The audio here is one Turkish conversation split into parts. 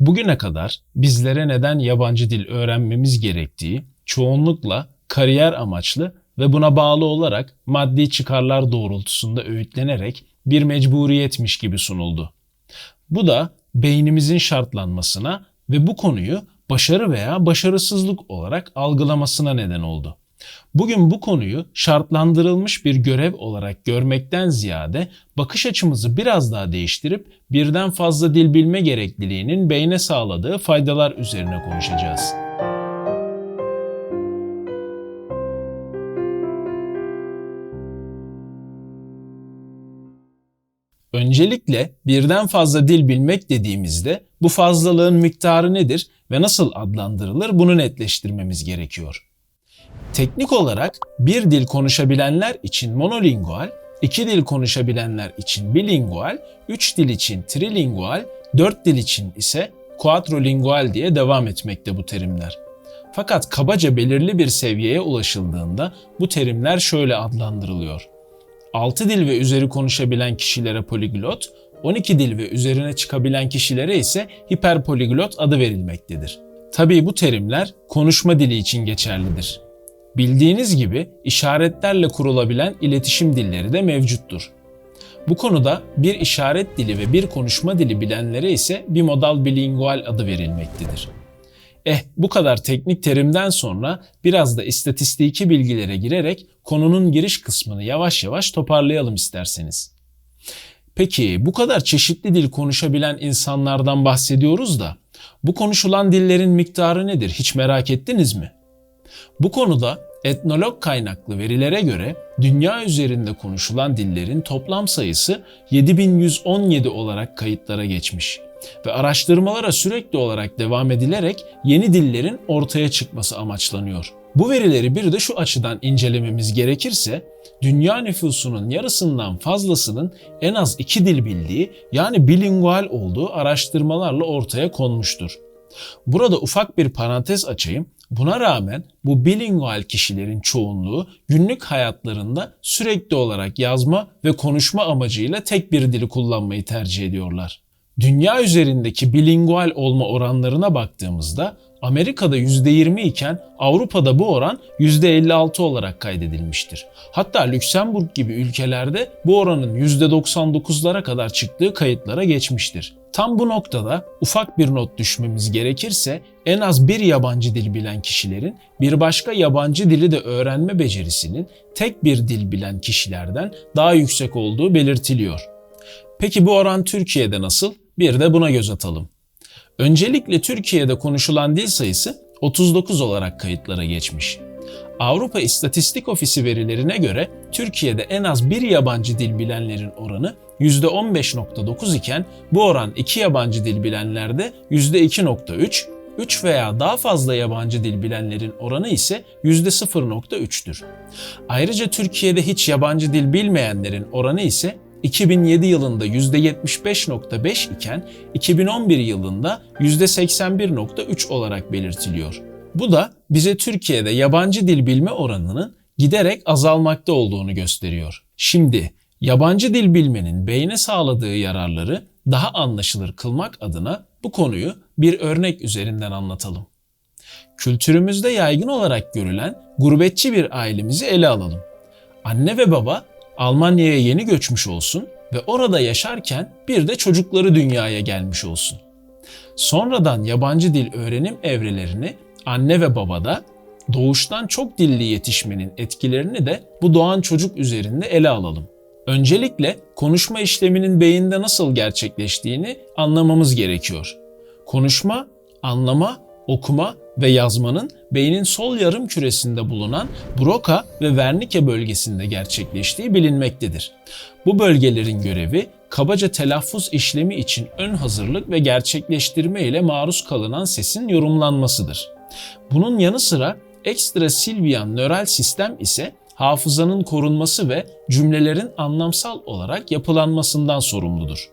Bugüne kadar bizlere neden yabancı dil öğrenmemiz gerektiği çoğunlukla kariyer amaçlı ve buna bağlı olarak maddi çıkarlar doğrultusunda öğütlenerek bir mecburiyetmiş gibi sunuldu. Bu da beynimizin şartlanmasına ve bu konuyu başarı veya başarısızlık olarak algılamasına neden oldu. Bugün bu konuyu şartlandırılmış bir görev olarak görmekten ziyade bakış açımızı biraz daha değiştirip birden fazla dil bilme gerekliliğinin beyne sağladığı faydalar üzerine konuşacağız. Öncelikle birden fazla dil bilmek dediğimizde bu fazlalığın miktarı nedir ve nasıl adlandırılır bunu netleştirmemiz gerekiyor. Teknik olarak bir dil konuşabilenler için monolingual, iki dil konuşabilenler için bilingual, üç dil için trilingual, dört dil için ise quadrilingual diye devam etmekte bu terimler. Fakat kabaca belirli bir seviyeye ulaşıldığında bu terimler şöyle adlandırılıyor. 6 dil ve üzeri konuşabilen kişilere poliglot, 12 dil ve üzerine çıkabilen kişilere ise hiperpoliglot adı verilmektedir. Tabii bu terimler konuşma dili için geçerlidir. Bildiğiniz gibi işaretlerle kurulabilen iletişim dilleri de mevcuttur. Bu konuda bir işaret dili ve bir konuşma dili bilenlere ise bimodal bilingual adı verilmektedir. Eh bu kadar teknik terimden sonra biraz da istatistiki bilgilere girerek konunun giriş kısmını yavaş yavaş toparlayalım isterseniz. Peki bu kadar çeşitli dil konuşabilen insanlardan bahsediyoruz da bu konuşulan dillerin miktarı nedir hiç merak ettiniz mi? Bu konuda etnolog kaynaklı verilere göre dünya üzerinde konuşulan dillerin toplam sayısı 7117 olarak kayıtlara geçmiş ve araştırmalara sürekli olarak devam edilerek yeni dillerin ortaya çıkması amaçlanıyor. Bu verileri bir de şu açıdan incelememiz gerekirse, dünya nüfusunun yarısından fazlasının en az iki dil bildiği yani bilingual olduğu araştırmalarla ortaya konmuştur. Burada ufak bir parantez açayım. Buna rağmen bu bilingual kişilerin çoğunluğu günlük hayatlarında sürekli olarak yazma ve konuşma amacıyla tek bir dili kullanmayı tercih ediyorlar. Dünya üzerindeki bilingual olma oranlarına baktığımızda Amerika'da %20 iken Avrupa'da bu oran %56 olarak kaydedilmiştir. Hatta Lüksemburg gibi ülkelerde bu oranın %99'lara kadar çıktığı kayıtlara geçmiştir. Tam bu noktada ufak bir not düşmemiz gerekirse en az bir yabancı dil bilen kişilerin bir başka yabancı dili de öğrenme becerisinin tek bir dil bilen kişilerden daha yüksek olduğu belirtiliyor. Peki bu oran Türkiye'de nasıl? Bir de buna göz atalım. Öncelikle Türkiye'de konuşulan dil sayısı 39 olarak kayıtlara geçmiş. Avrupa İstatistik Ofisi verilerine göre Türkiye'de en az bir yabancı dil bilenlerin oranı %15.9 iken bu oran iki yabancı dil bilenlerde %2.3, 3 veya daha fazla yabancı dil bilenlerin oranı ise %0.3'tür. Ayrıca Türkiye'de hiç yabancı dil bilmeyenlerin oranı ise 2007 yılında %75.5 iken 2011 yılında %81.3 olarak belirtiliyor. Bu da bize Türkiye'de yabancı dil bilme oranının giderek azalmakta olduğunu gösteriyor. Şimdi yabancı dil bilmenin beyne sağladığı yararları daha anlaşılır kılmak adına bu konuyu bir örnek üzerinden anlatalım. Kültürümüzde yaygın olarak görülen gurbetçi bir ailemizi ele alalım. Anne ve baba Almanya'ya yeni göçmüş olsun ve orada yaşarken bir de çocukları dünyaya gelmiş olsun. Sonradan yabancı dil öğrenim evrelerini anne ve babada doğuştan çok dilli yetişmenin etkilerini de bu doğan çocuk üzerinde ele alalım. Öncelikle konuşma işleminin beyinde nasıl gerçekleştiğini anlamamız gerekiyor. Konuşma, anlama, okuma ve yazmanın beynin sol yarım küresinde bulunan Broca ve Wernicke bölgesinde gerçekleştiği bilinmektedir. Bu bölgelerin görevi kabaca telaffuz işlemi için ön hazırlık ve gerçekleştirme ile maruz kalınan sesin yorumlanmasıdır. Bunun yanı sıra ekstra silvian nöral sistem ise hafızanın korunması ve cümlelerin anlamsal olarak yapılanmasından sorumludur.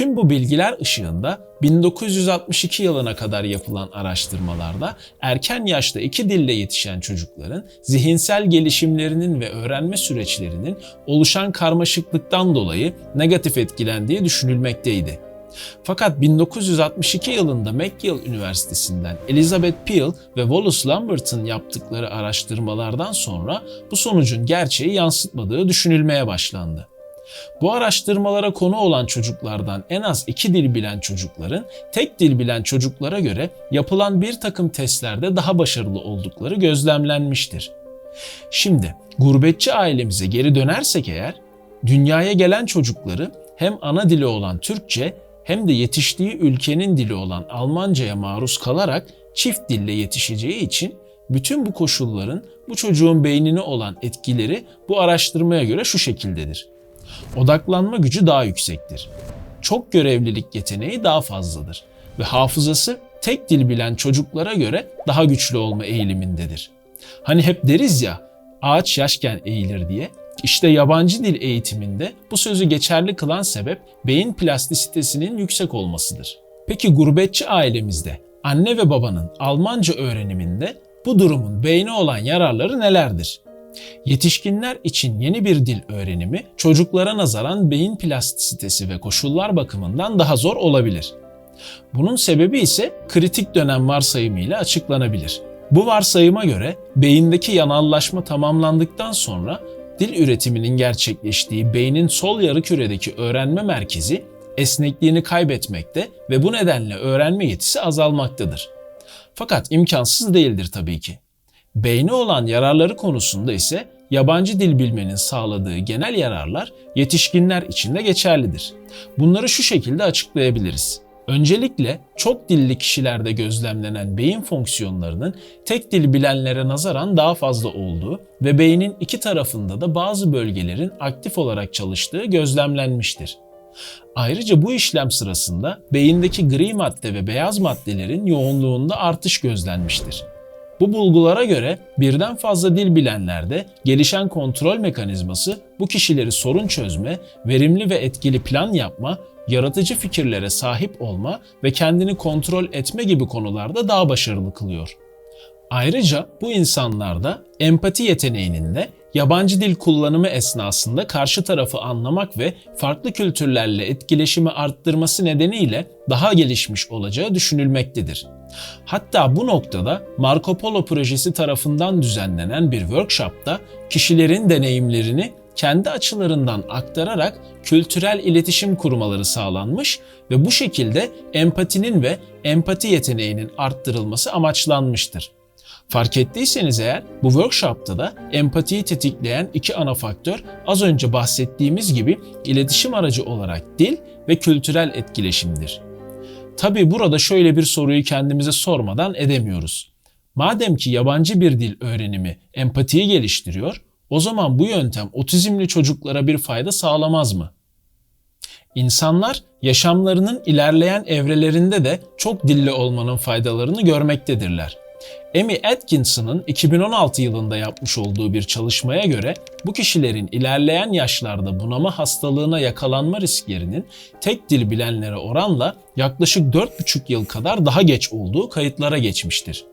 Tüm bu bilgiler ışığında 1962 yılına kadar yapılan araştırmalarda erken yaşta iki dille yetişen çocukların zihinsel gelişimlerinin ve öğrenme süreçlerinin oluşan karmaşıklıktan dolayı negatif etkilendiği düşünülmekteydi. Fakat 1962 yılında McGill Üniversitesi'nden Elizabeth Peel ve Wallace Lambert'ın yaptıkları araştırmalardan sonra bu sonucun gerçeği yansıtmadığı düşünülmeye başlandı. Bu araştırmalara konu olan çocuklardan en az iki dil bilen çocukların tek dil bilen çocuklara göre yapılan bir takım testlerde daha başarılı oldukları gözlemlenmiştir. Şimdi gurbetçi ailemize geri dönersek eğer, dünyaya gelen çocukları hem ana dili olan Türkçe hem de yetiştiği ülkenin dili olan Almanca'ya maruz kalarak çift dille yetişeceği için bütün bu koşulların bu çocuğun beynine olan etkileri bu araştırmaya göre şu şekildedir. Odaklanma gücü daha yüksektir. Çok görevlilik yeteneği daha fazladır ve hafızası tek dil bilen çocuklara göre daha güçlü olma eğilimindedir. Hani hep deriz ya ağaç yaşken eğilir diye. İşte yabancı dil eğitiminde bu sözü geçerli kılan sebep beyin plastisitesinin yüksek olmasıdır. Peki gurbetçi ailemizde anne ve babanın Almanca öğreniminde bu durumun beyne olan yararları nelerdir? Yetişkinler için yeni bir dil öğrenimi çocuklara nazaran beyin plastisitesi ve koşullar bakımından daha zor olabilir. Bunun sebebi ise kritik dönem varsayımıyla açıklanabilir. Bu varsayıma göre beyindeki yanallaşma tamamlandıktan sonra dil üretiminin gerçekleştiği beynin sol yarı küredeki öğrenme merkezi esnekliğini kaybetmekte ve bu nedenle öğrenme yetisi azalmaktadır. Fakat imkansız değildir tabii ki. Beyne olan yararları konusunda ise yabancı dil bilmenin sağladığı genel yararlar yetişkinler için de geçerlidir. Bunları şu şekilde açıklayabiliriz. Öncelikle çok dilli kişilerde gözlemlenen beyin fonksiyonlarının tek dil bilenlere nazaran daha fazla olduğu ve beynin iki tarafında da bazı bölgelerin aktif olarak çalıştığı gözlemlenmiştir. Ayrıca bu işlem sırasında beyindeki gri madde ve beyaz maddelerin yoğunluğunda artış gözlenmiştir. Bu bulgulara göre birden fazla dil bilenlerde gelişen kontrol mekanizması bu kişileri sorun çözme, verimli ve etkili plan yapma, yaratıcı fikirlere sahip olma ve kendini kontrol etme gibi konularda daha başarılı kılıyor. Ayrıca bu insanlarda empati yeteneğinin de yabancı dil kullanımı esnasında karşı tarafı anlamak ve farklı kültürlerle etkileşimi arttırması nedeniyle daha gelişmiş olacağı düşünülmektedir. Hatta bu noktada Marco Polo projesi tarafından düzenlenen bir workshopta kişilerin deneyimlerini kendi açılarından aktararak kültürel iletişim kurmaları sağlanmış ve bu şekilde empatinin ve empati yeteneğinin arttırılması amaçlanmıştır. Fark ettiyseniz eğer bu workshopta da empatiyi tetikleyen iki ana faktör az önce bahsettiğimiz gibi iletişim aracı olarak dil ve kültürel etkileşimdir. Tabi burada şöyle bir soruyu kendimize sormadan edemiyoruz. Madem ki yabancı bir dil öğrenimi empatiyi geliştiriyor, o zaman bu yöntem otizmli çocuklara bir fayda sağlamaz mı? İnsanlar yaşamlarının ilerleyen evrelerinde de çok dilli olmanın faydalarını görmektedirler. Amy Atkinson'ın 2016 yılında yapmış olduğu bir çalışmaya göre bu kişilerin ilerleyen yaşlarda bunama hastalığına yakalanma risklerinin tek dil bilenlere oranla yaklaşık 4,5 yıl kadar daha geç olduğu kayıtlara geçmiştir.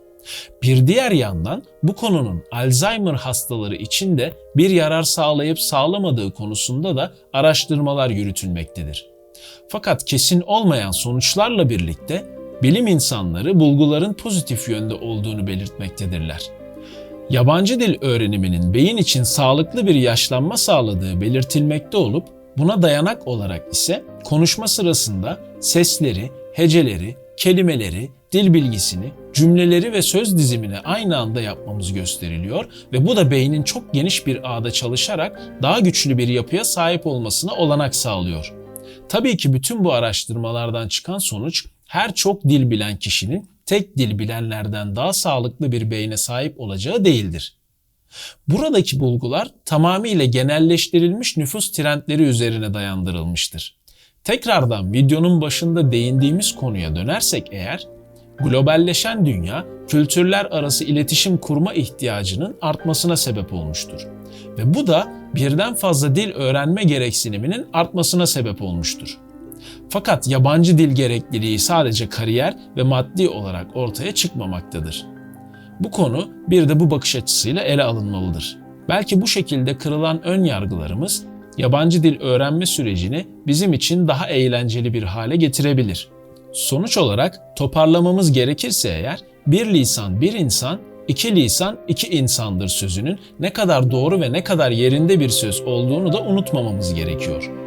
Bir diğer yandan bu konunun Alzheimer hastaları için de bir yarar sağlayıp sağlamadığı konusunda da araştırmalar yürütülmektedir. Fakat kesin olmayan sonuçlarla birlikte bilim insanları bulguların pozitif yönde olduğunu belirtmektedirler. Yabancı dil öğreniminin beyin için sağlıklı bir yaşlanma sağladığı belirtilmekte olup buna dayanak olarak ise konuşma sırasında sesleri, heceleri, kelimeleri, dil bilgisini, cümleleri ve söz dizimini aynı anda yapmamız gösteriliyor ve bu da beynin çok geniş bir ağda çalışarak daha güçlü bir yapıya sahip olmasına olanak sağlıyor. Tabii ki bütün bu araştırmalardan çıkan sonuç her çok dil bilen kişinin tek dil bilenlerden daha sağlıklı bir beyne sahip olacağı değildir. Buradaki bulgular tamamıyla genelleştirilmiş nüfus trendleri üzerine dayandırılmıştır. Tekrardan videonun başında değindiğimiz konuya dönersek eğer, globalleşen dünya kültürler arası iletişim kurma ihtiyacının artmasına sebep olmuştur. Ve bu da birden fazla dil öğrenme gereksiniminin artmasına sebep olmuştur. Fakat yabancı dil gerekliliği sadece kariyer ve maddi olarak ortaya çıkmamaktadır. Bu konu bir de bu bakış açısıyla ele alınmalıdır. Belki bu şekilde kırılan ön yargılarımız yabancı dil öğrenme sürecini bizim için daha eğlenceli bir hale getirebilir. Sonuç olarak toparlamamız gerekirse eğer bir lisan bir insan, iki lisan iki insandır sözünün ne kadar doğru ve ne kadar yerinde bir söz olduğunu da unutmamamız gerekiyor.